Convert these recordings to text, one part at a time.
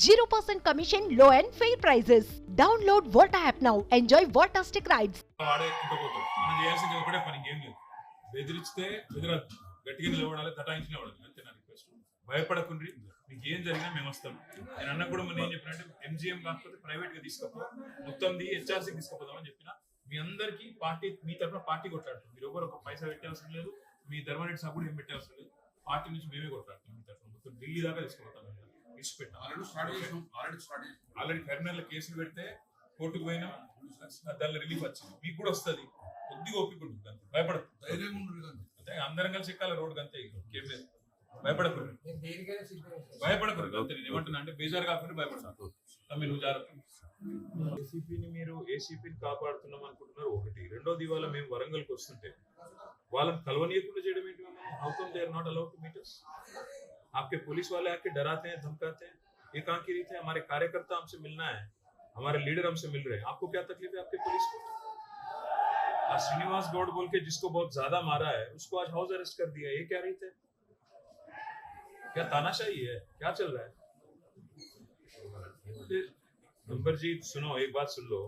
0% commission, low and fair prices. Download Volta app now. Enjoy Voltastic rides. వాడే కుట్టబోతాడు మనం చేయాల్సింది ఒకటే పని ఏం లేదు. బెదిరిస్తే బెదిరద్దు గట్టిగా నిలబడాలి తటాయించి నిలబడాలి అంతే నా రిక్వెస్ట్ భయపడకుండ్రి మీకు ఏం జరిగినా మేము వస్తాం. నేను అన్న కూడా మొన్న ఏం చెప్పినంటే ఎంజిఎం కాకపోతే ప్రైవేట్గా తీసుకపో మొత్తం మొత్తంది హెచ్ఆర్సీ తీసుకుపోదామని చెప్పిన మీ అందరికి పార్టీ మీ తరఫున పార్టీ కొట్లాడుతుంది మీరు ఎవరు ఒక పైసా పెట్టే అవసరం లేదు మీ ధర్మరెడ్డి సభ్యుడు ఏం పెట్టే అవసరం లేదు. పార్టీ నుంచి మేమే కొట్లాడుతాం మీ తరఫున మొత్తం ఢిల్లీ దాకా తీసుకుపోతాం. ఇచ్చి పెట్టాం ఆల్రెడీ స్టార్ట్ చేసాం ఆల్రెడీ స్టార్ట్ చేసాం ఆల్రెడీ కరీంనగర్లో కేసులు పెడితే కోర్టుకు పోయినా. దానిలో రిలీఫ్ వచ్చింది. మీకు కూడా వస్తుంది. కొద్దిగా ఓపిక ఉంటుంది అంతే భయపడదు అంతే. అందరం కలిసి ఎక్కాలి రోడ్ అంతే లేదు. భయపడకూడదు భయపడకూడదు అంతే. నేను ఏమంటున్నా అంటే బేజారు కాకుండా భయపడతాను. తమ్మి నువ్వు జాగ్రత్త. ఏసీపీని మీరు ఏసీపీని కాపాడుతున్నాం అనుకుంటున్నారు ఒకటి. రెండోది ఇవాళ మేము వరంగల్కి వస్తుంటే వాళ్ళని కలవనీయకుండా చేయడం ఏంటి? How come they are not allowed to meet us? आपके पुलिस वाले आके डराते हैं धमकाते हैं ये कहाँ की रीत है हमारे कार्यकर्ता हमसे मिलना है हमारे लीडर हमसे मिल रहे हैं आपको क्या तकलीफ है आपके पुलिस को आज श्रीनिवास गौड़ बोल के जिसको बहुत ज्यादा मारा है उसको आज हाउस अरेस्ट कर दिया ये क्या रीत है क्या तानाशाही है क्या चल रहा है नंबर जी सुनो एक बात सुन लो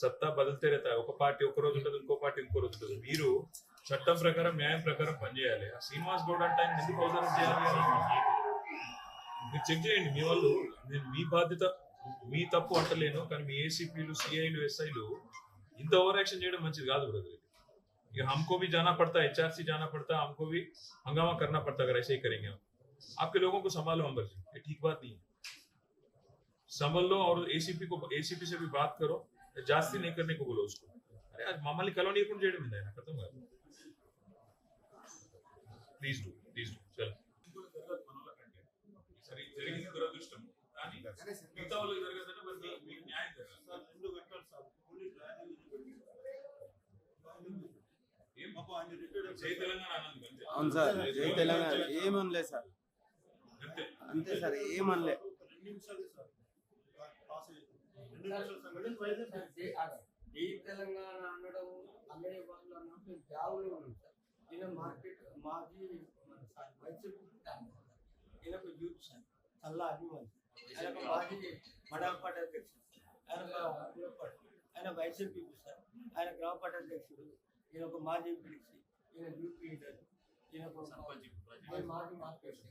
సత్తా బదులుతే रहता है ఒక పార్టీ ఒక రోజు ఉంటుంది ఇంకో పార్టీ ఇంకో రోజు ఉంటుంది మీరు చట్టం ప్రకారం న్యాయం ప్రకారం పనిచేయాలి ఆ శ్రీనివాస్ గౌడ్ అంటే ఆయన ఎందుకు అవసరం చేయాలి మీరు చెక్ చేయండి మీ వాళ్ళు నేను మీ బాధ్యత మీ తప్పు అంటలేను కానీ మీ ఏసీపీలు సిఐలు ఎస్ఐలు ఇంత ఓవర్ యాక్షన్ చేయడం మంచిది కాదు బ్రదర్ ये हमको भी जाना पड़ता है एचआरसी जाना पड़ता है हमको भी हंगामा करना पड़ता है अगर ऐसे ही करेंगे हम आपके लोगों को संभालो अंबर जी ये ठीक बात नहीं है संभल लो और एसीपी को एसीपी से भी बात करो जास्ती नहीं करने को बोलो उसको अरे आज मामली कॉलोनी कौन చేయడం మీద ఆయన ఖతం కాదు ప్లీజ్ డూ ప్లీజ్ డూ చల్ సరే జరిగింది దురదృష్టం కానీ మిగతా వాళ్ళకి జరగదంటే మరి మీ- మీకు న్యాయం జరగాలి ఏం జై తెలంగాణ. అన్నది అంతే. అవును సార్ జై తెలంగాణ. ఏమనలే సార్. అంతే. అంతే సార్ ఏమనలే. జై తెలంగాణ అనడం అనే వాళ్ళు అన్నప్పుడు జాబులో ఉన్నాం సార్ ఈయన మార్కెట్ మాజీ మన సార్ వైసీపీ ఈయన ఒక యూత్ చల్లా అభిమాని ఆయన ఒక మాజీ మండల పార్టీ అధ్యక్షుడు ఆయన. ఆయన వైసీపీ సార్ ఆయన గ్రామ పార్టీ అధ్యక్షుడు ఈయన ఒక మాజీ పిలిచి ఈయన యూత్ లీడర్ ఈయన మాజీ మార్కెట్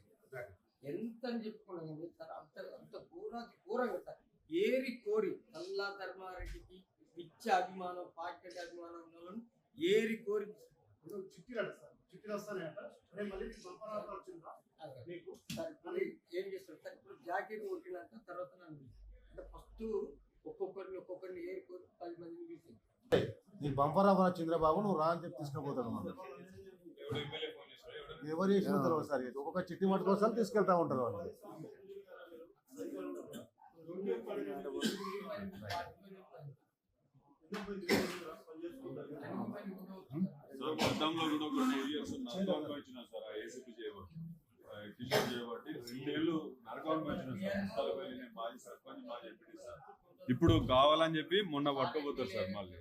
ఎంత అని చెప్పుకున్నాం కానీ సార్? అంత అంత ఘోరాతి ఘోరంగా సార్. ఏరి కోరి చల్లా ధర్మారెడ్డికి పిచ్చ అభిమానం పాకెట్ అభిమానం ఏరి కోరి చిట్టి రేపు మళ్ళీ నీకు వచ్చిందా? నీకు ఏం చేస్తారు? సార్ ఇప్పుడు జాకెట్ కొట్టినాక తర్వాత నన్ను అంటే ఫస్ట్ ఒక్కొక్కరిని ఒక్కొక్కరిని ఏరి కోరి పది మందిని పిలిచింది నీకు బంపర్ ఆఫర్ వచ్చిందిరా బాబు నువ్వు రా అని చెప్పి చేస్తాడు ఎవడు ఎవరు చేసిన తర్వాత సరే ఒక్కొక్క చిట్టి మట్టుకోసారి తీసుకెళ్తా ఉంటారు వాళ్ళు. సార్ గతంలో కూడా ఒక టూ ఇయర్స్ వచ్చిన సార్ ఆ ఏసీపీ చేయబట్టి కిషోర్ చేయబట్టి రెండేళ్ళు వచ్చిన సార్ నేను మాజీ సర్పంచ్ మాజీ ఎంపీటీ సార్. ఇప్పుడు కావాలని చెప్పి మొన్న పట్టుకోబోతారు సార్ మళ్ళీ.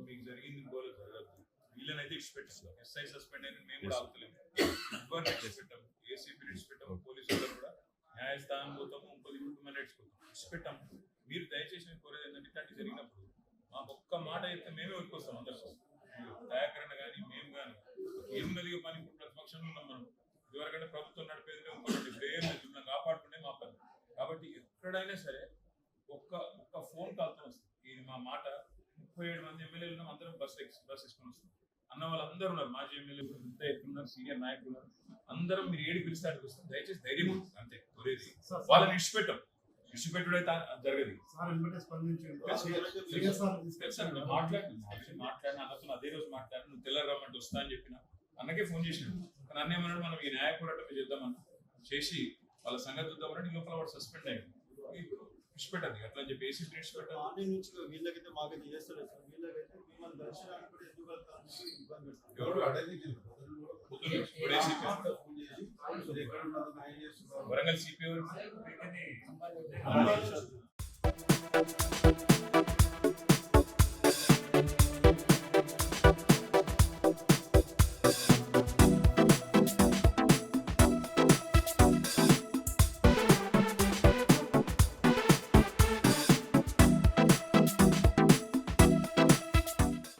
మీకు జరిగింది ఇంకోలో జరగదు వీళ్ళనైతే ఇచ్చిపెట్టిస్తాం ఎస్ఐ సస్పెండ్ అయిన మేము కూడా ఆగుతలేము ఎవరిని ఇచ్చిపెట్టాము ఏసీపీ ఇచ్చిపెట్టాము పోలీసు కూడా. న్యాయస్థానం పోతాము ఇంకోది హ్యూమన్ రైట్స్ పోతాము మీరు దయచేసి కోరేది ఏంటంటే ఇట్లాంటి జరిగినప్పుడు మాకు ఒక్క మాట చెప్తే మేమే ఊరికొస్తాం అందరికీ దయాకరణ కానీ మేము కానీ ఏమున్నది పని ఇప్పుడు ప్రతిపక్షంలో ఉన్నాం మనం. ఇదివరకంటే ప్రభుత్వం నడిపేది ఇంకొకటి ఇప్పుడు ఏం మా పని. కాబట్టి ఎక్కడైనా సరే ఒక్క ఒక్క ఫోన్ కాల్తో వస్తుంది. ఇది మా మాట. ముప్పై ఏడు మంది ఎమ్మెల్యేలు ఉన్నాం. అందరం బస్ బస్ వేసుకొని వస్తున్నాం. వాళ్ళందరూ ఉన్నారు. మాజీ ఎమ్మెల్యేలు అంతా ఎత్తున్నారు సీనియర్ నాయకులు ఉన్నారు. అందరం మీరు ఏడు పిలిస్తే అక్కడికి వస్తాం. దయచేసి ధైర్యం ఉంటుంది. అంతే కొరేది. వాళ్ళని ఇచ్చిపెట్టాం ఇచ్చిపెట్టుడు అయితే జరగదు. మాట్లాడిన అన్నతో అదే రోజు మాట్లాడిన నువ్వు రమ్మంటే వస్తా అని చెప్పిన. అన్నకే ఫోన్ చేసిన కానీ అన్న ఏమన్నాడు? మనం ఈ న్యాయ పోరాటం చేద్దామన్నా చేసి వాళ్ళ సంగతి లోపల వాడు సస్పెండ్ అయ్యాడు. ఇచ్చిపెట్టదు అట్లా చెప్పి ఏసీ నుంచి వీళ్ళకైతే మాకైతే చేస్తారు వీళ్ళకైతే మిమ్మల్ని దర్శనానికి కూడా ఎందుకు ఎవరు చేస్తున్నారు వరంగల్ సిపి సంబంధించి